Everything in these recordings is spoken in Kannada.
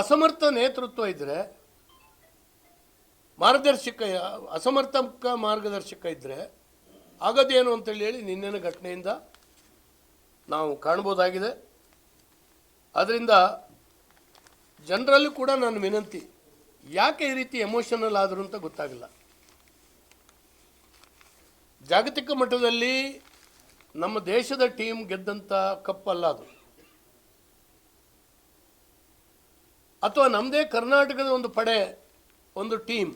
ಅಸಮರ್ಥ ನೇತೃತ್ವ ಇದ್ದರೆ ಮಾರ್ಗದರ್ಶಕ, ಅಸಮರ್ಥಕ ಮಾರ್ಗದರ್ಶಕ ಇದ್ದರೆ ಆಗೋದೇನು ಅಂತೇಳಿ ಹೇಳಿ ನಿನ್ನೆನ ಘಟನೆಯಿಂದ ನಾವು ಕಾಣ್ಬೋದಾಗಿದೆ. ಅದರಿಂದ ಜನರಲ್ಲೂ ಕೂಡ ನನ್ನ ವಿನಂತಿ, ಯಾಕೆ ಈ ರೀತಿ ಎಮೋಷನಲ್ ಆದರು ಅಂತ ಗೊತ್ತಾಗಲ್ಲ. ಜಾಗತಿಕ ಮಟ್ಟದಲ್ಲಿ ನಮ್ಮ ದೇಶದ ಟೀಮ್ ಗೆದ್ದಂಥ ಕಪ್ಪಲ್ಲ ಅದು. ಅಥವಾ ನಮ್ಮದೇ ಕರ್ನಾಟಕದ ಒಂದು ಪಡೆ ಒಂದು ಟೀಮ್.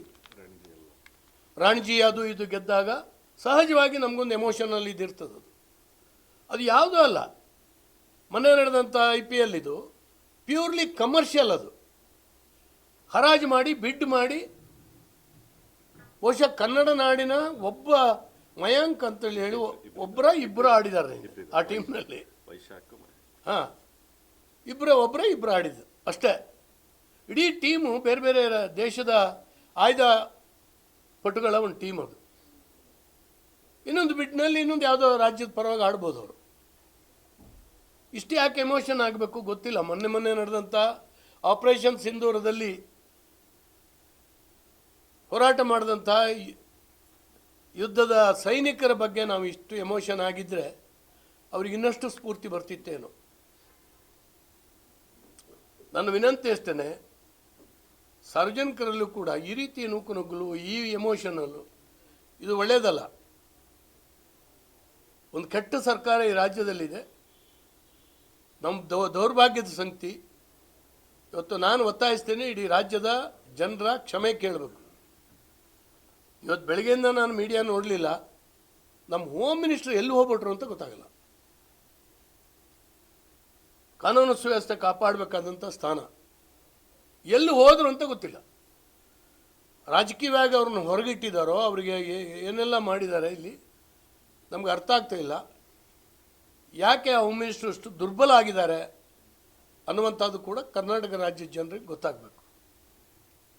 ರಾಣ್ಜಿ ಅದು ಇದು ಗೆದ್ದಾಗ ಸಹಜವಾಗಿ ನಮಗೊಂದು ಎಮೋಷನಲ್ ಇದಿರ್ತದೆ ಅದು. ಅದು ಯಾವುದೂ ಅಲ್ಲ. ಮೊನ್ನೆ ನಡೆದಂಥ ಐ ಪಿ ಎಲ್ ಇದು ಪ್ಯೂರ್ಲಿ ಕಮರ್ಷಿಯಲ್ ಅದು. ಹರಾಜು ಮಾಡಿ ಬಿಡ್ ಮಾಡಿ ಬಹುಶಃ ಕನ್ನಡ ನಾಡಿನ ಒಬ್ಬ ಮಯಾಂಕ್ ಅಂತೇಳಿ ಹೇಳಿ ಒಬ್ಬರ ಇಬ್ಬರು ಆಡಿದ್ದಾರೆ ಆ ಟೀಮ್ನಲ್ಲಿ ವೈಶಾಖ ಹಾಂ ಇಬ್ಬರ ಒಬ್ಬರೇ ಇಬ್ಬರು ಆಡಿದ್ದು ಅಷ್ಟೇ. ಇಡೀ ಟೀಮು ಬೇರೆ ಬೇರೆ ದೇಶದ ಆಯ್ದ ಪಟುಗಳ ಒಂದು ಟೀಮ್ ಅದು. ಇನ್ನೊಂದು ಬಿಟ್ನಲ್ಲಿ ಇನ್ನೊಂದು ಯಾವುದೋ ರಾಜ್ಯದ ಪರವಾಗಿ ಆಡ್ಬೋದು ಅವರು. ಇಷ್ಟು ಯಾಕೆ ಎಮೋಷನ್ ಆಗಬೇಕು ಗೊತ್ತಿಲ್ಲ. ಮೊನ್ನೆ ಮೊನ್ನೆ ನಡೆದಂಥ ಆಪರೇಷನ್ ಸಿಂಧೂರದಲ್ಲಿ ಹೋರಾಟ ಮಾಡಿದಂಥ ಯುದ್ಧದ ಸೈನಿಕರ ಬಗ್ಗೆ ನಾವು ಇಷ್ಟು ಎಮೋಷನ್ ಆಗಿದ್ದರೆ ಅವ್ರಿಗೆ ಇನ್ನಷ್ಟು ಸ್ಫೂರ್ತಿ ಬರ್ತಿತ್ತೇನೋ. ನಾನು ವಿನಂತಿ ಅಷ್ಟೇ ಸಾರ್ವಜನಿಕರಲ್ಲೂ ಕೂಡ ಈ ರೀತಿ ನೂಕುನುಗ್ಗಲು, ಈ ಎಮೋಷನಲ್ಲು ಇದು ಒಳ್ಳೆಯದಲ್ಲ ಒಂದು ಕೆಟ್ಟ ಸರ್ಕಾರ ಈ ರಾಜ್ಯದಲ್ಲಿದೆ. ನಮ್ಮ ದೌ, ದೌರ್ಭಾಗ್ಯದ ಸಂಗತಿ. ಇವತ್ತು ನಾನು ಒತ್ತಾಯಿಸ್ತೇನೆ, ಇಡೀ ರಾಜ್ಯದ ಜನರ ಕ್ಷಮೆ ಕೇಳಬೇಕು. ಇವತ್ತು ಬೆಳಗ್ಗೆಯಿಂದ ನಾನು ಮೀಡಿಯಾ ನೋಡಲಿಲ್ಲ. ನಮ್ಮ ಹೋಮ್ ಮಿನಿಸ್ಟರ್ ಎಲ್ಲಿ ಹೋಗ್ಬಿಟ್ರು ಅಂತ ಗೊತ್ತಾಗಲ್ಲ. ಕಾನೂನು ಸುವ್ಯವಸ್ಥೆ ಕಾಪಾಡಬೇಕಾದಂಥ ಸ್ಥಾನ. ಎಲ್ಲಿ ಹೋದರು ಅಂತ ಗೊತ್ತಿಲ್ಲ. ರಾಜಕೀಯವಾಗಿ ಅವ್ರನ್ನ ಹೊರಗಿಟ್ಟಿದ್ದಾರೋ ಅವರಿಗೆ ಏನೆಲ್ಲ ಮಾಡಿದ್ದಾರೆ ಇಲ್ಲಿ, ನಮ್ಗೆ ಅರ್ಥ ಆಗ್ತಾ ಇಲ್ಲ. ಯಾಕೆ ಆ ಹೋಮ್ ಮಿನಿಸ್ಟ್ರು ಅಷ್ಟು ದುರ್ಬಲ ಆಗಿದ್ದಾರೆ ಅನ್ನುವಂಥದ್ದು ಕೂಡ ಕರ್ನಾಟಕ ರಾಜ್ಯದ ಜನರಿಗೆ ಗೊತ್ತಾಗಬೇಕು.